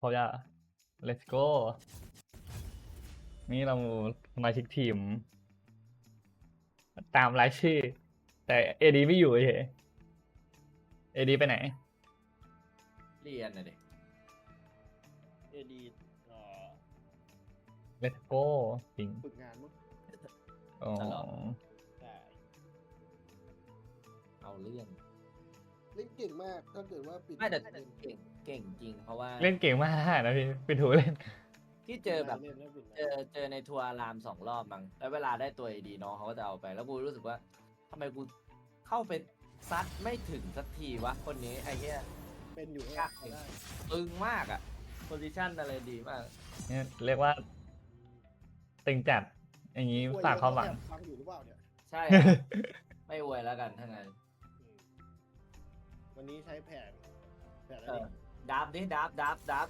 พร้อมจะ let's go นี่เราสมาชิกทีม ตามรายชื่อ แต่เอดีไม่อยู่เฉยเอดีไปไหน เรียนน่ะดิเอดีเอ่อ let's go จริงฝึกงานมั้งอ๋อแต่เอาเรื่องเล่นเก่งมากถ้าเกิดว่าปิดไม่แต่เล่นเก่งเก่งจริง เพราะว่าเล่นเก่งมากนะพี่ไปถูเล่น ที่เจอแบบเล่นเล่นปิดเจอเจอในทัวร์รามสองรอบมั้งแล้วเวลาได้ตัวดีน้องเขาก็จะเอาไป แล้วกูรู้สึกว่าทำไมกูเข้าไปซัดไม่ถึงสักทีวะคนนี้ไอ้เหี้ยเป็นอยู่ยากเองได้ตึงมากอะโพซิชันอะไรดีมาก เนี่ยเรียกว่าตึงจัดอย่างนี้ฝากความหวังแอบฟังอยู่หรือเปล่าเนี่ยใช่ครับ ไม่อวยแล้วกันทั้างนั้นอืมวันนี้ใช้แผนแผนอะเอไรอ ดับดิดับดับดับ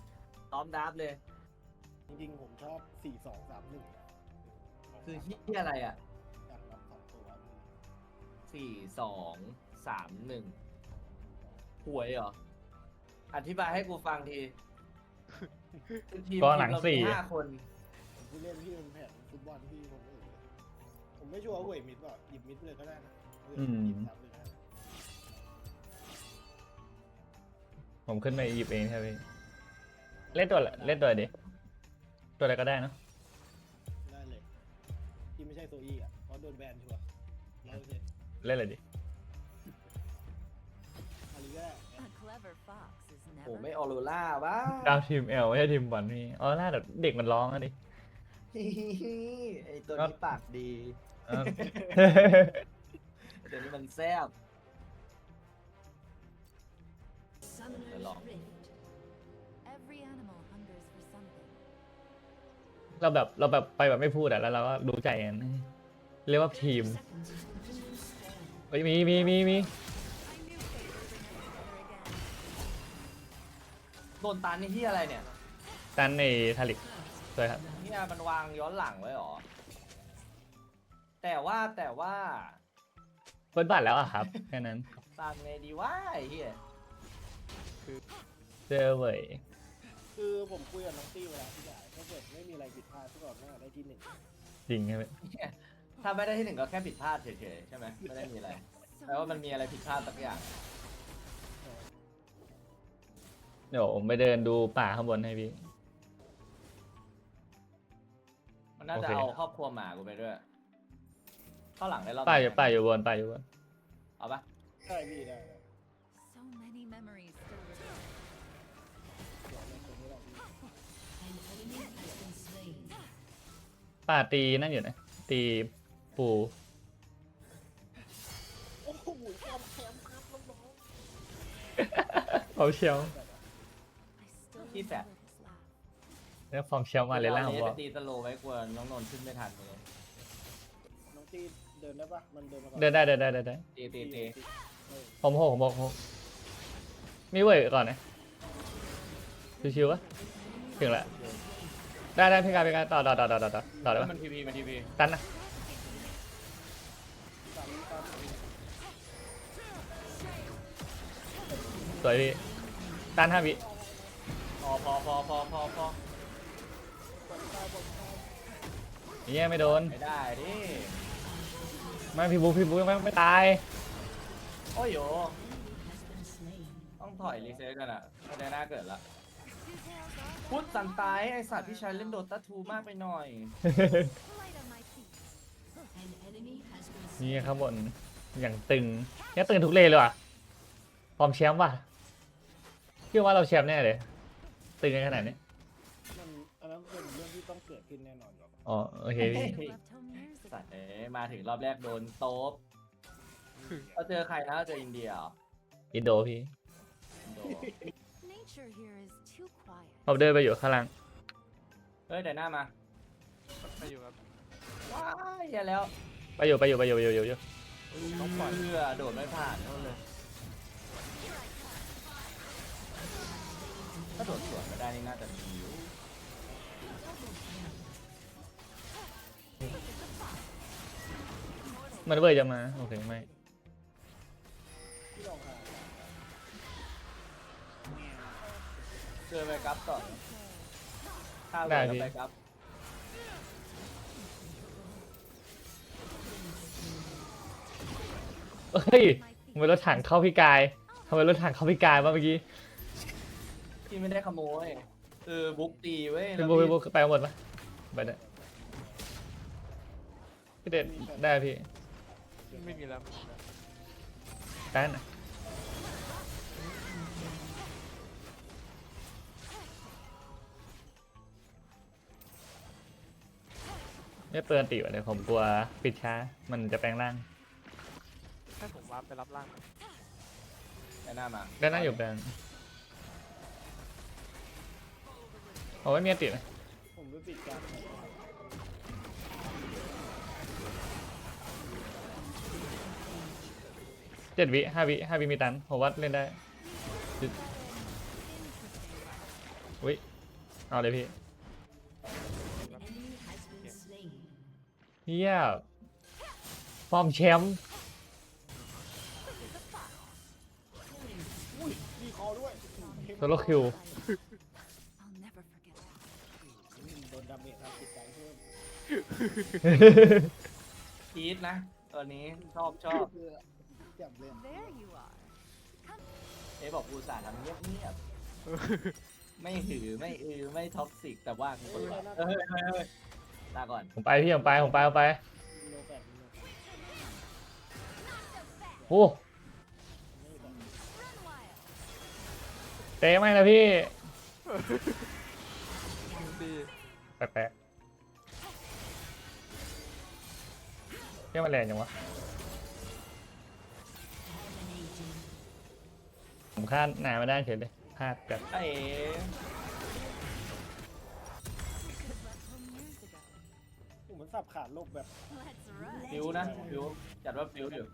ซ้อมดับเลย จริงๆผมชอบสี่สองสามหนึ่งคือที่อะไรอะการรับสองตัวสี่สองสามหนึ่งหวยเหรอ อธิบายให้กูฟังทีคือทีมกองหลังทีมเราสี่มีห้าคนผมผู้เล่นที่เป็นแผนฟุตบอลที่ผมเออผมไม่ชัวร์ว่าเวยมิดว่าหยิบมิดเลยก็ได้นะเอออืมหยิบซ้ำเลยก็ได้ ผมขึ้นไปหยิบเองใช่ไหมพี่เล่นตัวอะไรเล่นตัวอะไรดิตัวอะไรก็ได้เนอะได้เลย ที่ไม่ใช่โซอี้อะเพราะโดนแบนชัวร์ร้อยเปอร์เซ็นต์เล่นอะไรดิอาลีก็ได้ A clever fox is โอ้ never ไม่ออโรล่าวะดาวทีมเอลไม่ใช่ทีมบอลพี่อ๋อน่าแบบเด็กมันร้องอะดิ ไอตัวนี้ปากดีเออ ตัวนี้มันแซ่บ Summoner's long. Rift. Every animal hungers for something. เราแบบเราแบบไปแบบไม่พูดอะแล้วเราก็รู้ใจกันเรียกว่าทีมเฮ้ยมีมีมีมี I knew fate would bring us together again. โดนตันนี่ที่อะไรเนี่ยตันในทาริกสวยครับ เนี่ยมันวางย้อนหลังไว้หรอ แต่ว่าแต่ว่าเปิดบัตรแล้วอะครับ แค่นั้นตามไงดีวะไอ้เหี้ย เจอเว้ยคือผมคุยกับน้องตี้เวลาที่ได้ถ้าเกิดไม่มีอะไรผิดพลาดทุกคนน่าได้ที่หนึ่งจริงใช่ไหมถ้าไม่ได้ที่หนึ่งก็แค่ผิดพลาดเฉยๆใช่ไหมไม่ได้มีอะไร So แปลว่ามันมีอะไรผิดพลาดสักอย่างเดี๋ยวผมไปเดินดูป่าข้างบนให้พี่ มันน่าจะโอเค เอาครอบครัวหมากูไปด้วยเข้าหลังได้รอบป่าไหนอยู่ป่าอยู่บนป่าอยู่บนเอาปะใช่พี่ได้ได้ ป่าตีนั่นอยู่นะ ตีปูโอ้โหยอมแคมป์ครับน้องเขาเชียว I still Keep remember that. his laugh. แล้วฟอร์มเชียวมาเลยล่างเอาบนี้อไปกตีสโลว์ไว้กลัวน้องนนท์ขึ้นไม่ทันเลยๆน้องตี้เดินได้ปะมันเดินมาก่อนเดินได้เดินได้เดินได้ตีตีตีเออผมหกผมหกผมหกมีเว้ยก่อนนะชิวๆวะถึงแล้ว ได้ได้พี่การพี่การต่อต่อต่อต่อต่อต่อต่อได้ปะมันทีวีมันทีวีตันนะตามตามสวยพี่ตันห้าวิพอพอพอพอพอพอเงี้ยไม่โดน ไม่ได้ดิไม่พี่บุ๊คพี่บุ๊คไม่ไม่ตาย โอ้ยโยต้องถอยรีเซ็ตกันอะไม่ได้หน้าเกิดละ Details are พุทธสันตายไอสัตว์พี่ชายเล่นโดตาทูมากไปหน่อย light on my feet. นี่ครับบนอย่างตึงเนี่ยตึงทุกเลนเลยว่ะฟอร์มแชมป์ว่ะพี่ว่าเราแชมป์แน่เลย ตึงกันขนาดนี้มันอันนั้นเป็นเรื่องที่ต้องเกิดขึ้นแน่นอนอยู่แล้วอ๋อโอเคพี่ I left home years สั ago. ตว์เอ๋มาถึงรอบแรกโดนโต๊บเราเจอใครนะเราเจออินเดียเหรออินโดพี่อินโด Nature here is too quiet. ผมเดินไปอยู่ข้างล่างเฮ้ยเดี๋ยวหน้ามาไปอยู่ครับว้ายอย่าแล้วไปอยู่ไปอยู่ไปอยู่ไปอยู่ไปอยู่อยู่ต้องปล่อยเพื่อโดดไม่ผ่านโน่นเลยถ้าโดดสวนไม่ได้นี่น่าจะมีอยู่มันเว้ยจะมาโอเคไม่ ที่ลองหาเดินไปกลับต่อถ้าได้เดินพี่ไปกลับเฮ้ยทำไมรถถังเข้าพี่กายทำไมรถถังเข้าพี่กายวะเมื่อกี้พี่ไม่ได้ขโมยคือบุ๊กตีเว้ยพี่แล้วบูพี่บูพี่ไปหมดปะไปได้พี่เด็ดได้พี่ไม่มีแล้วไม่มีแล้ว ได้นะ ไม่เตือนติวะเดี๋ยวผมกลัวปิดช้า มันจะแปลงร่างถ้าผมว่าไปรับร่างหน่อยไอ้หน้ามาได้หน้าอยู่แปลงโอ้ยมีอันติไหมผมไปปิดการเจ็ดวิห้าวิห้าวิมีตันผมว่าเล่นได้อุ้ยเอาเลยพี่ เฮียฟอร์มแชมป์อุ้ยมีคอด้วยโซโลคิว I'll never forget that. อืมโดนดาเมจทางจิตใจเพิ่มพีทนะตัวนี้ชอบชอบเพื่อจับเลย There you are. เอ๊ะบอกกูสาทำเงียบเงียบๆไม่หือไม่อือไม่ท็อกซิกแต่ว่ากูเปิดเฮ้ยเฮ้ยเฮ้ย ลาก่อนผมไปพี่ผมไปผมไปผมไปโลแปดโลโอ้ไม่แบบ Run wild. เตะไม่นะพี่ดีแปลกๆเรียกมาแรงจังวะผมคาดหนาไม่ได้เฉยเลยพลาดแบบ ไอ้ สับขาดโลกแบบ Let's run. ฟิวนะฟิวจัดว่าฟิวอยู่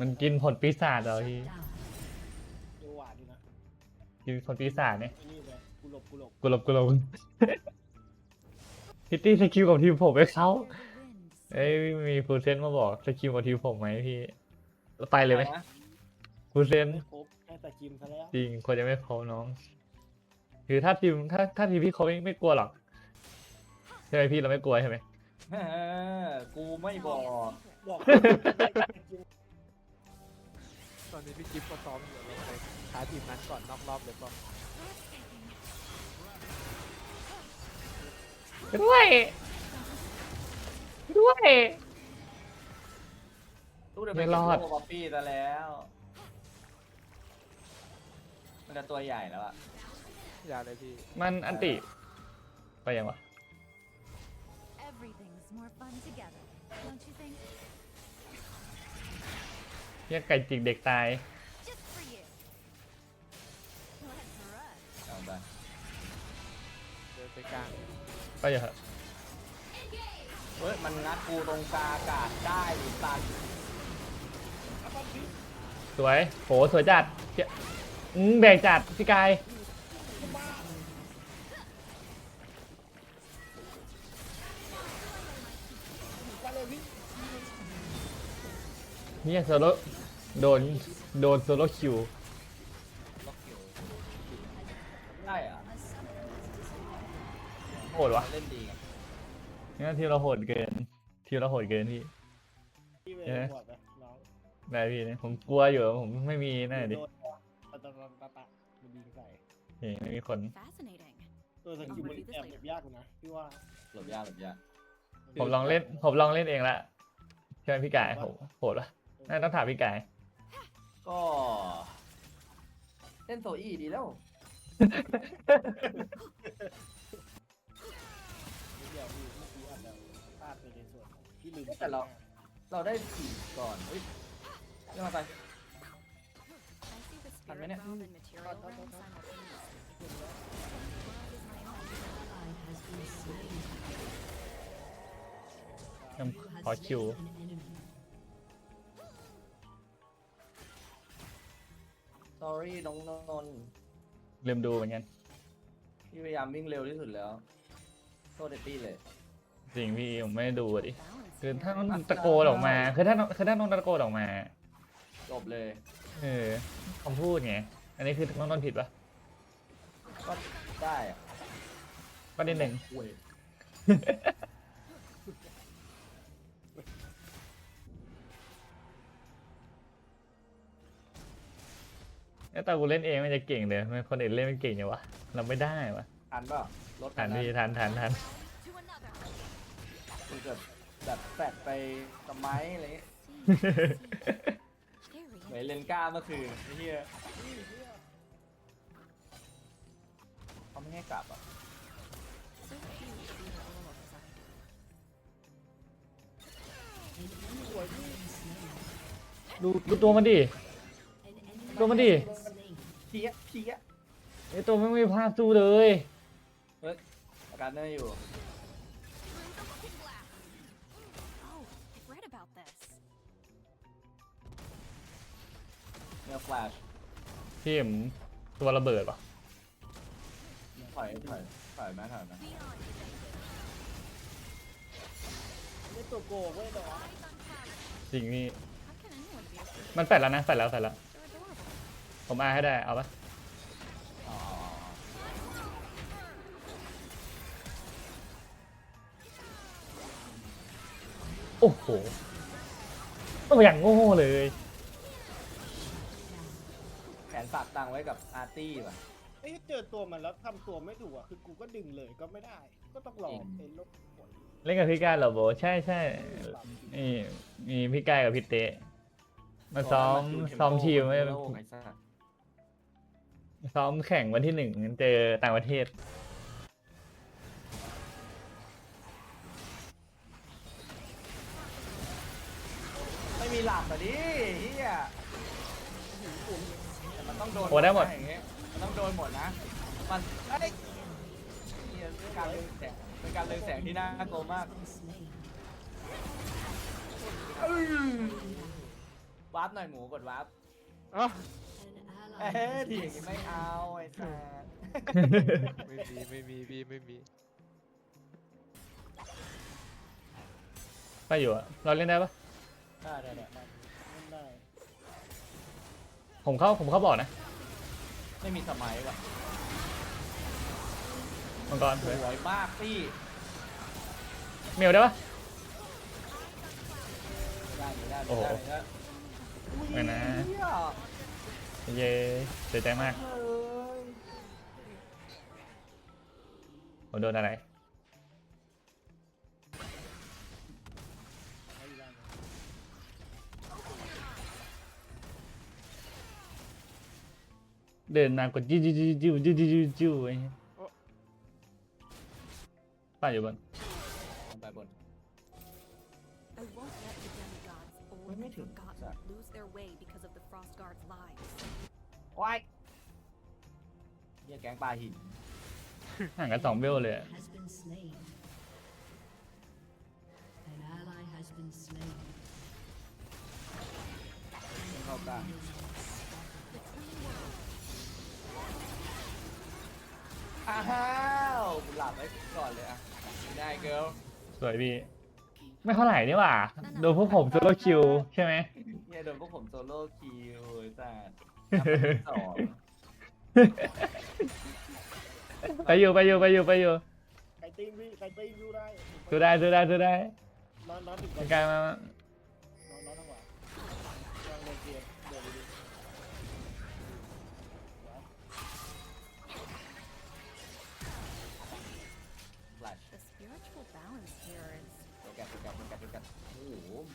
มันกินผลปีศาจเหรอพี่เดียวหวานอยู่นะกินผลปีศาจเนี่ยไอ้นี่เลยกูหลบกูหลบกุหลบกุหลบพิตตี้สกิลของทีมผมไปเขา Where the wind เอ้ยมีฟูเซนมาบอกสกิลของทีมผมไหมพี่ไปเลยไหมนะฟูเซน ไม่ครบแค่แต่กิมซะแล้วจริงควรจะไม่พบน้อง คือถ้าทีมถ้าถ้าทีมพี่เขาไม่ไม่กลัวหรอกใช่ไหมพี่เราไม่กลัวใช่ไหมเออ กูไม่บอก บอกตอนนี้พี่กิฟต์ก็ซ้อมอยู่เราไปท้าทีมนั้นก่อนนอกรอบเลยป่ะด้วยด้วยตู้เดินไม่ไปรอดโป๊อปปี้ซะแล้ว มันจะตัวใหญ่แล้วอะอย่าเลยพี่ มันอันติ ไปยังวะ Everything's more fun together, don't you think? เรียกไก่จิกเด็กตาย Just for you. Let's run. เอาไปเดินไปกลางไปอย่าเหอะเฮ้ยมันงัดกูตรงกลางอากาศได้หรือตันสวยโหสวยจัดเจ๊อืมแบกจัดพี่กายไป เนี่ยโซโลโดนโดนโซโลคิวล็อกคิวได้เหรอะโหดวะเล่นดีไงงั้นทีมเราโหดเกิน ทีมเราโหดเกินพี่ พี่เวเอ๊ะรบวกไปน้องได้พี่เนี่ยผมกลัวอยู่ผมไม่มีนั่นนะดิโดนตะตะตะตะตะมันยิงใส่เฮ้ยไม่มีคน Fascinating. เออสกิลมันแอบเก็บยากอยู่นะพี่ว่าหลบยากหลบยากผมลองเล่น ผมลองเล่นเองละใช่ไหมพี่กายโหโหดวะ น่าต้องถามพี่กายก็ เล่นโซอี้ดีแล้วเดี๋ยวพี่เมื่อกี้อาจจะพลาดไปในส่วนของพี่ลืมแต่เรา เราได้ผีก่อนเฮ้ยเรื่องอะไร I see the One spirit minute. realm and material Cut, cut, realm cut, cut. simultaneously. The world is my home. ขอคิวส อรี่น้องนนท์ลืมดูเหมือนกัน พี่พยายามวิ่งเร็วที่สุดแล้วโทษเดตตี้เลย จริงพี่ผมไม่ได้ดูอะดิ Balance คือถ้าน้องตะโกนออกมา คือถ้าน้องคือถ้าน้องตะโกนออกมา จบเลย เออคำพูดไง อันนี้คือน้องต้นผิดปะก็ได้อะก็นิดหนึ่งเว้ย แล้วตอนกูเล่นเองมันจะเก่งเลยทำไมคนอื่นเล่นไม่เก่งอย่างวะเราไม่ได้วะทันเปล่าลดทันนะพี่ทันทันทัน To another. คือแบบแบบแฟดไปสมัยอะไรเงี้ย Very เหมือนเลนก้าเมื่อคืนไอ้เหี้ยเขาไม่ให้กลับอะ so cute to be the all of us. ดูดูตัวมันดิตัวมันดิเพี้ยเพี้ยไอตัวไม่มีภาพสู้เลยอาการเนอร์อยู่ Oh, I've read about this. เนื้อแฟลชพี่เอ็มตัวระเบิดปะถอยถอยถอยไหมถอยไหม Beyond debate. ไม่ตัวโกงเว้ยแต่ว่า Eyes unclouded. จริงนี่ How can anyone be afraid of มันแฟดแล้วนะแฟดแล้วแฟดแล้ว They're adorable. ผมอาให้ได้ เอาปะอ๋อโอ้โหตัวอย่างโง่เลยแขนฝากตังไว้กับอาร์ตี้ป่ะ เอ้ยเจอตัวมันแล้วทำตัวไม่ถูกอะ คือกูก็ดึงเลยก็ไม่ได้ ก็ต้องรอจริงไอ้ลบผลเล่นกับพี่กายเหรอโบ ใช่ใช่นี่มีพี่กายกับพี่เตะมาซ้อมซ้อมทีมไว้โลกไอ้สัส ซ้อมแข่งวันที่หนึ่งเจอต่างประเทศ ไม่มีหลับอะดิเฮียแต่มันต้องโดนโอ้ได้หมดนะอย่างเงี้ยมันต้องโดนหมดนะ มันเอ้ยเหี้ยเป็นการเลืองแสงเป็นการเลืองแสงที่น่ากลัวมากอื้อวาร์ปหน่อยหมูกดวาร์ปอ๋อ เอ๊ะทีอย่างงี้ไม่เอาไอ้สัสไม่มีไม่มีพี่ไม่มีไปอยู่อะเราเล่นได้ปะได้ได้ได้มันได้ผมเข้าผมเข้าบอร์ดนะไม่มีสมัยว่ะมังกรสวยมากพี่เมลได้ปะ ได้ได้ได้โอ้โหได้ได้ไม่นะ เหี้ย เย้เสียใจมากเฮ้ยผมโดนอะไรไม่ได้เดินมากดจิ้วจิ้วจิ้วจิ้วจิ้วจิ้วจิ้วไอ้เหี้ยป้าอยู่บน demigods or Wait, the me too. forgotten Sorry. lose their way because of the frost guards' lives. ว้ายเหี้ยแก๊งปลาหิน ห่างกันสองเบลเลยอะ has been slain. An ally has been slain. เข้ากลาง อ้าวกูหลับไว้ก่อนเลยอ่ะได้เกิล สวยพี่ ไม่เท่าไหร่นี่หว่า โดนพวกผมโซโลคิวใช่ไหม เนี่ยโดนพวกผมโซโล่คิวไอ้สัสสองไปอยู่ไปอยู่ไปอยู่ไปอยู่ใครตีนพี่ใครตีนอยู่ได้สู้ได้สู้ได้สู้ได้นอนนอนถึงเป็นการมา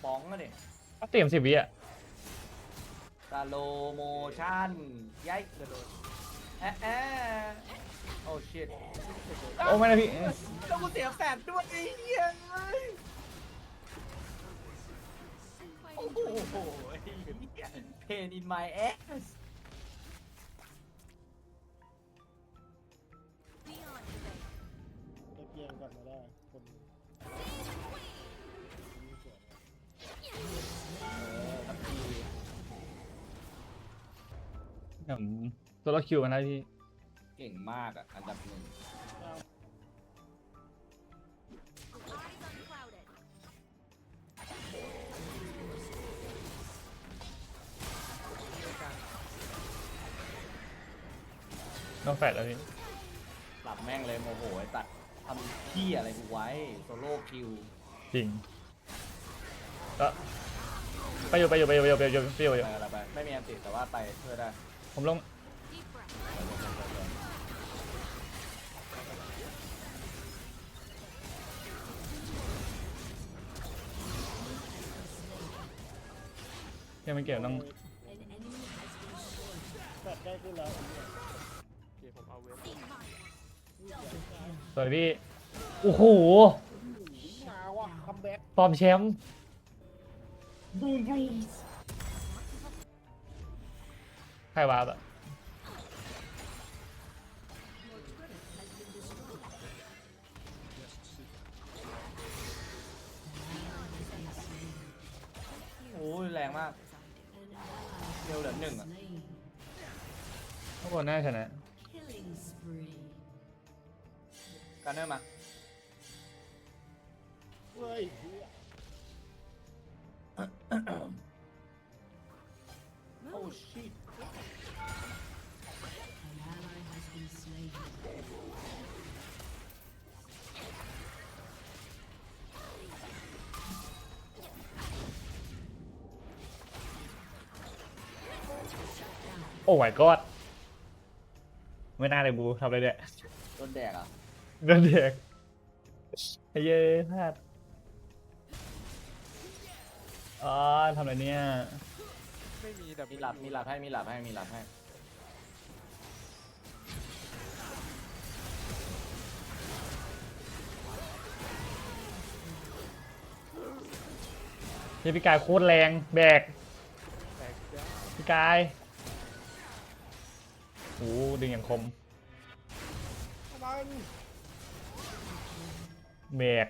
อ้โหบ้องอะเนี่ยเตรียมสิบวิอะสโลโมชั่นยัยจะโดนแอะแอะโอ้ชิตโอ้ไม่นะพี่แล้วกูเสียแฟดด้วยไอ้เหี้ยเอ้ย quite โอ้โหไอ้เหี้ย pain in my ass beyond ผมโซโลคิวมาแล้วพี่เก่งมากอะ อันดับหนึ่ง Eyes unclouded. ต้องแฟดแล้วพี่แม่งเลยโมโหไอ้ตัดทำที่อะไรกูไว้โซโล่คิวจริงก็ไปอยู่ไปอยู่ไปอยู่ไปอยู่ไปอยู่ไปอยู่ไปอยู่ไปอะไรไป ไม่มีอันติดแต่ว่าไปเพื่อได้ ผมลง Deep breath. ไปเลยไปเลยไปเลยยังไม่เกี่ยวต้อง An enemy has been slain. แฟดได้ขึ้นแล้วโอเคผมเอาเวฟสวยพี่ โอ้โห มาว่ะคัมแบ็กปลอมแชมป์ ใครวาบอะโอ้ยแรงมาก An ally เร็วเหลือหนึ่ง has อะ been slain. ข้างบนน่าชนะ Killing spree. กันเนอร์มา เฮ้ยเหี้ย โอ้ชิต โอ้ my god ไม่น่าเลยบูทำอะไรเนี่ยโดนแดกอะโดนเด็กไอ้เย้ยพลาดอ๋อทำอะไรเนี่ยไม่มีแต่มีหลับมีหลับให้มีหลับให้มีหลับให้เฮ้ยพี่กายโคตรแรงแบกแตกจ้าพี่กาย โอ้ดึงอย่างคมมันแบก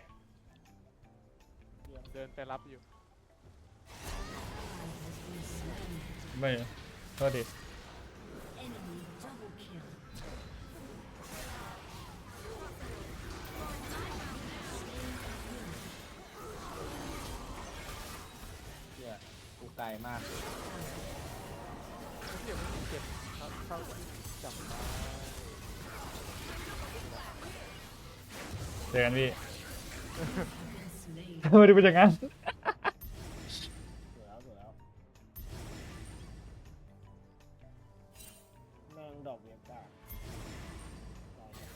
เดินไปรับอยู่ Ally has been slain. ไม่โทษดิ Enemy double kill. เชี่ยกูไกลมากเดี๋ยวไม่มีเก็บเข้าเข้าที่ จำได้เจอกันพี่ Been slain. ไม่ได้เป็นอย่างนั้น สวยแล้วสวยแล้วแม่งดอกเบี้ยกล้าตายแล้ว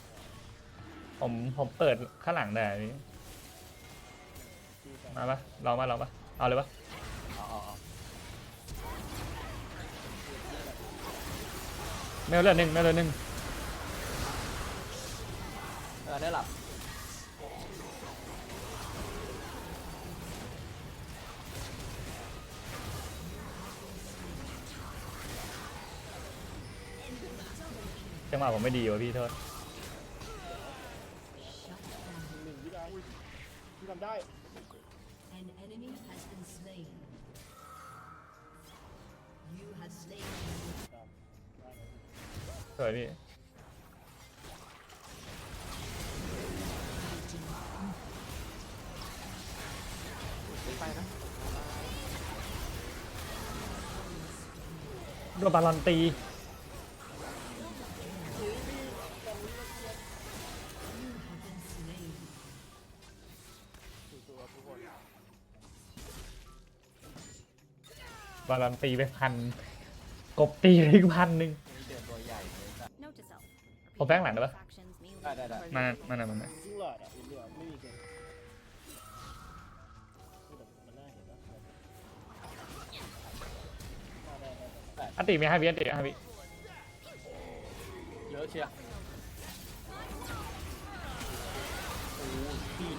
ผมผมเปิดข้างหลังได้พี่ ที่แฟดมาปะลองปะลองปะเอาเลยปะ ไม่เอาเลือดหนึ่งไม่เอาเลือดหนึ่งเออได้หลับจังหวะผมไม่ดีวะพี่โทษ Shut down. หนึ่งวิได้ที่ทำได้ An enemy has been slain. สวยพี่ไปนะโดนบาลอนตีบาลอนตีไปพัน กบตีไปอีกพันหนึ่ง self. Ồ, bán lạnh rồi Repeating bác. actions may ได้ lead ได้ได้มามาหน่อยมาหน่อยซึ่งหลอดอะเหลือไม่มีเกินมันน่าเห็นนะได้ได้ได้อันติมีห้าวิอันติห้าวิเยอะเชียร์โอ้พี่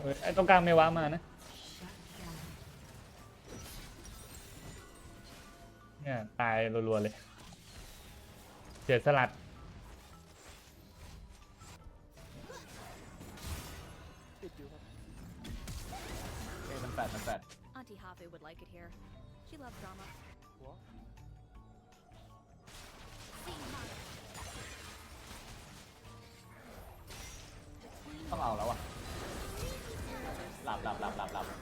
เออไอ้ตรงกลางไม่ว้ามานะ รัวๆเลย เสียสลัด ติดอยู่ครับเอ้ยมันแปดมันแปด Auntie Have would like it here. She loves drama. หัว ต้องเอาแล้วอะ หลับหลับหลับหลับหลับอะ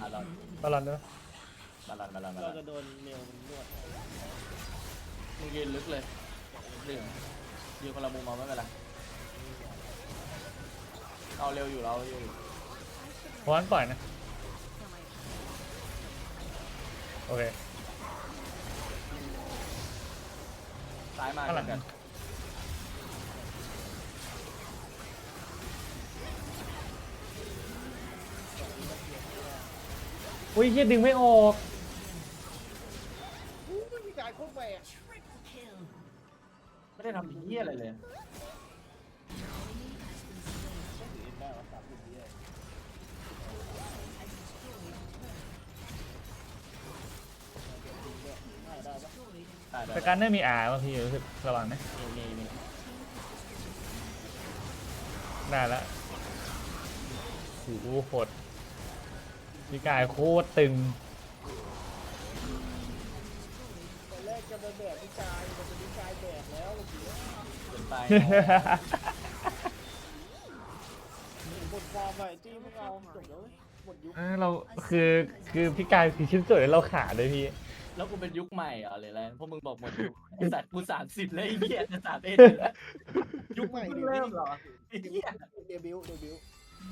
อะเราบาลอนด้วยเบาลานบาลานบาเราลานจะโดนเมลมันนวดมึงยืนลึกเลยหนึ่งยืนคนละมุมเอาไม่เป็นไรเอาเร็วอยู่เราอยู่เพราะฉะนั้นปล่อยนะ โอเค ซ้ายมาข้างหลังกันอุ้ยเฮียดึงไม่ออกอู้ย มีการโคตรแหวก Triple kill. ไม่ได้ทำเหี้ยอะไรเลย Enemy has been slain. ก็ถือเอ็นได้ว่าสามสิบวิเลย Has destroyed a turret. ได้ได้ปะ Destroyed ได้ได้แต่การได้มีอาร์บางทีรู้สึกระวังนะมีมีมีได้แล้วโอ้โหโคตรพี่กายโคตรตึง จะมาแบกพี่กายแต่เป็นพี่กายแบกแล้วเมื่อกี้เกินไปหมดฟอร์มไปจี้พวกเราจบแล้วเว้ยหมดยุคเออเราคือคือพี่กายคือชิ้นส่วนที่เราขาดเลยพี่ แล้วกูเป็นยุคใหม่เหรอหรืออะไรพวกมึงบอกหมดยุคไอสัตว์กูสามสิบแล้วไอ้เหี้ยจะสามเอ็ดแล้วยุคใหม่เพิ่เดงบิเริ่วมต์เหรอไอ้เหี้ยเดบิวต์เดบิวต์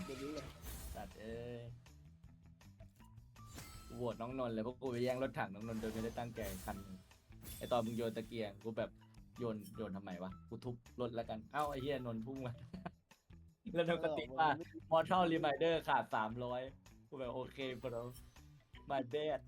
เดบิวต์เลยสัตว์เอ้ยกูโหวตน้องนนท์เลยเพราะกูไปแย่งรถถังน้องนนท์โดยไม่ได้ตั้งใจคันหนึ่งไอ ตอนมึงโยนตะเกียงกูแบบโยนโยนทำไมวะกูทุบรถแล้วกันเอ้าไอ้เหี้ยนนท์พุ่งมา แล้วนนท์ก็ติดว่า Mortal Reminder ขาดสามร้อยกูแบบโอเค bro my bad